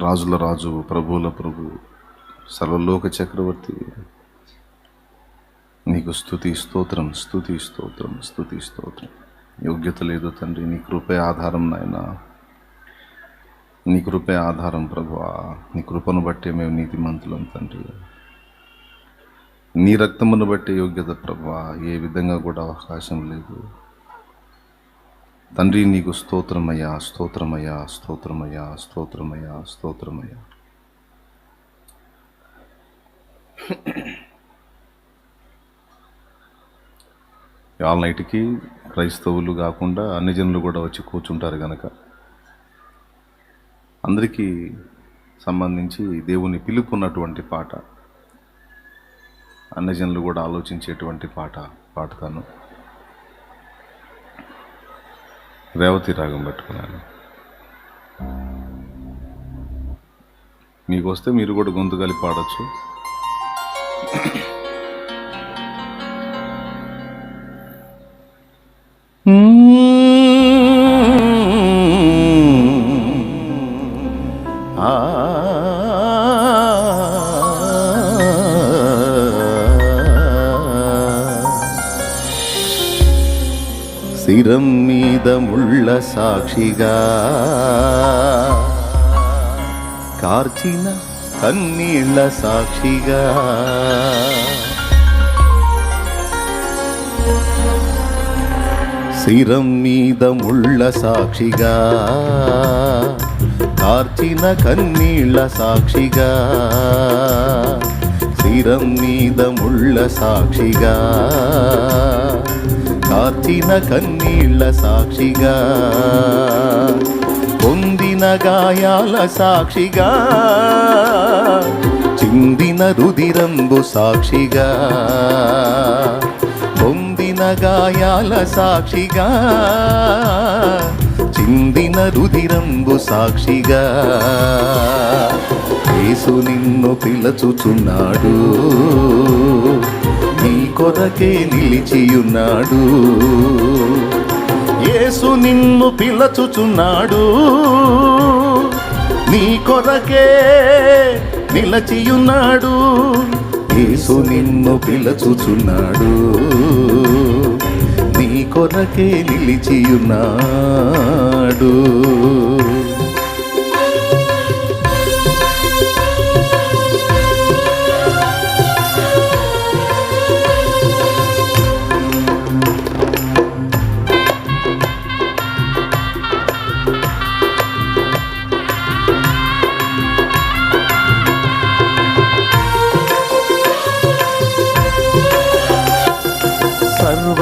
రాజుల రాజు ప్రభువుల ప్రభు సర్వలోక చక్రవర్తి. నీకు స్థుతి స్తోత్రం స్థుతి స్తోత్రం స్థుతి స్తోత్రం. యోగ్యత లేదు తండ్రి నీ కృపే ఆధారం నాయన. నీ కృపే ఆధారం ప్రభువా. నీ కృపను బట్టే మేము నీతిమంతులం తండ్రి. నీ రక్తమును బట్టే యోగ్యత ప్రభువా. ఏ విధంగా కూడా అవకాశం లేదు. తండ్రి నీకు స్తోత్రమయ్యా స్తోత్రమయ్యా స్తోత్రమయ్యా స్తోత్రమయ్యా స్తోత్రమయ్యా. ఆల్ నైట్కి క్రైస్తవులు కాకుండా అన్ని జనులు కూడా వచ్చి కూర్చుంటారు కనుక అందరికీ సంబంధించి దేవుని పిలుపున్నటువంటి పాట అన్ని జనులు కూడా ఆలోచించేటువంటి పాట పాడతాను. రేవతి రాగం పెట్టుకున్నాను. మీకు వస్తే మీరు కూడా గొంతు కలిపి పాడచ్చు. ఆ. మీద ముళ్ళ సాక్షిగా కార్చిన కన్నీళ్ళ సాక్షిగా శిరం మీద ముళ్ళ సాక్షిగా కార్చిన కన్నీళ్ళ సాక్షిగా శిరం మీద ముళ్ళ సాక్షిగా కార్చిన కన్నీళ్ళ సాక్షిగా పొందిన గాయాల సాక్షిగా చిందిన రుదిరంబు సాక్షిగా పొందిన గాయాల సాక్షిగా చిందిన రుదిరంబు సాక్షిగా. యేసు నిన్ను పిలచుచున్నాడు. నీ కొరకే నిలిచియున్నాడు. యేసు నిన్ను పిలచుచున్నాడు. నీ కొరకే నిలచియున్నాడు. యేసు నిన్ను పిలచుచున్నాడు. నీ కొరకే నిలిచియున్నాడు.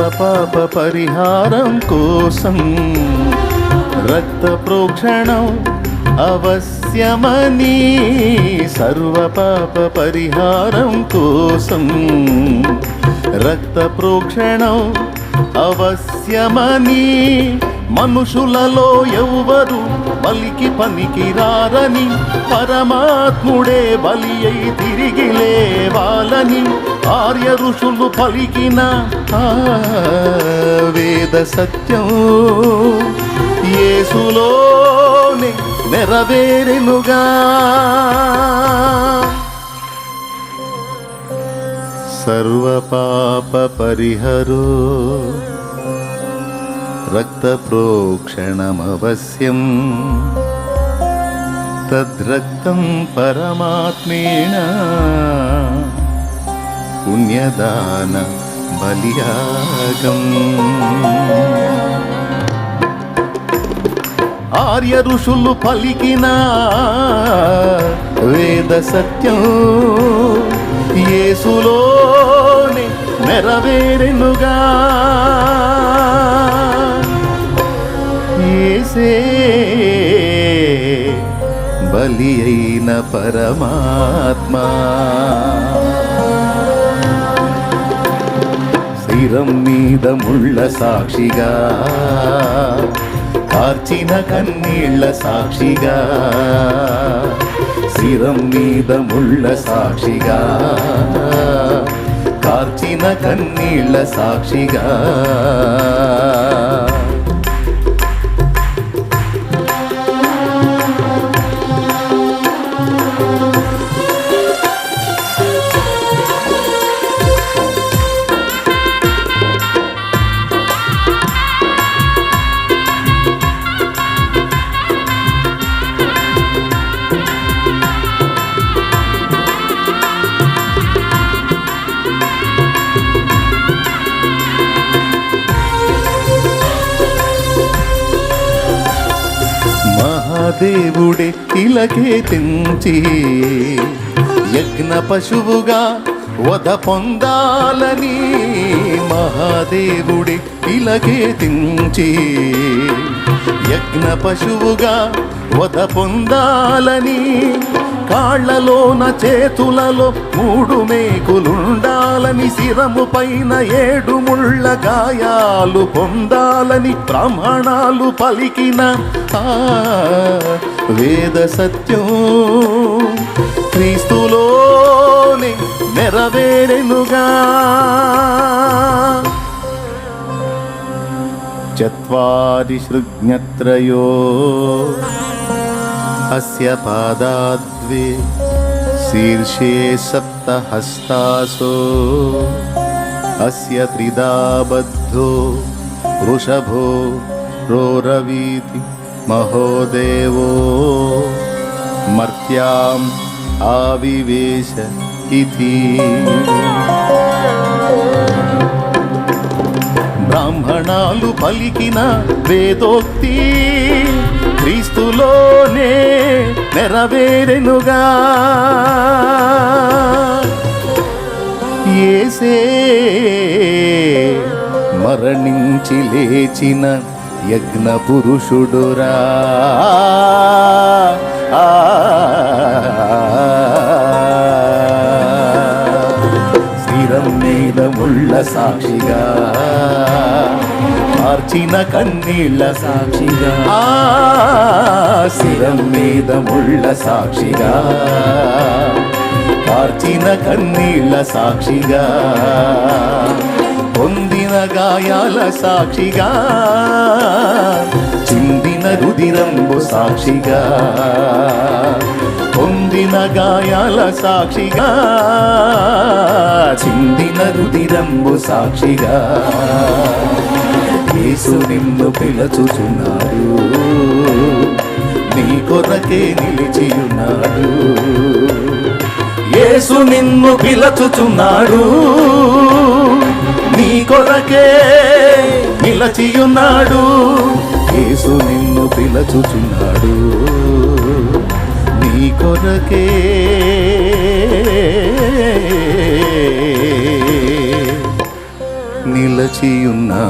పాప పరిహారం కోసం రక్త ప్రోక్షణం అవశ్యమని సర్వపాప పరిహారం కోసం రక్త ప్రోక్షణం అవశ్యమని మనుషులలో ఎవ్వరు బలికి పనికి రారని పరమాత్ముడే బలి అయి తిరిగి లేవాలని ఆర్య ఋషులు పలికిన వేద సత్యం యేసులోనే నెరవేరెనుగా. సర్వపాప పరిహరో రక్త ప్రోక్షణమవశ్యం తద్రక్తం పరమాత్మేణ పుణ్యదాన బలియాగం ఆర్య ఋషులు పలికిన వేద సత్యం యేసులోనే నెరవేరెనుగా బలి అయిన పరమాత్మా శిరం మీద ముళ్ళ సాక్షిగా కార్చిన కన్నీళ్ళ సాక్షిగా శిరం మీద ముళ్ళ సాక్షిగా కార్చిన కన్నీళ్ళ సాక్షిగా దేవుడే ఇలకే తెంచి యజ్ఞ పశువుగా వధ పొందాలని మహాదేవుడే ఇలకే తెంచి యజ్ఞ పశువుగా వత పొందాలని కాళ్ళలోన చేతులలో మూడు మేకులుండాలని శిరము పైన ఏడు ముళ్ళ గాయాలు పొందాలని బ్రాహ్మణాలు పలికిన వేద సత్యం క్రీస్తులోనే నెరవేరెనుగా. చత్వారి సృజ్ఞత్రయో అస్య పాదాద్వే శీర్షే సప్తహస్తాసో అస్య త్రిదా బద్ధో వృషభో రోరవీతి మహోదేవో మర్త్యాం ఆవివేశ ఇతి వాళ్ళు పలికిన వేదోక్తి క్రీస్తులోనే నెరవేరెనుగా. ఏసే మరణించి లేచిన యజ్ఞ పురుషుడురా. స్థిరం మీద ముళ్ళ సాక్షిగా. మార్చిన కన్నీళ్ళ సాక్షిగా శిరం మీద ముళ్ళ సాక్షిగా కార్చిన కన్నీళ్ళ సాక్షిగా పొందిన గాయాల సాక్షిగా చిందిన రుదిరంబు సాక్షిగా పొందిన గాయాల సాక్షిగా చిందిన రుదిరంబు సాక్షిగా. యేసు నిన్ను పిలచుచున్నాడు. నీ కొరకే నిలిచియున్నాడు. యేసు నిన్ను పిలచుచున్నాడు. నీ కొరకే నిలచియున్నాడు. యేసు నిన్ను పిలచుచున్నాడు. నీ కొరకే నిలచియున్నాడు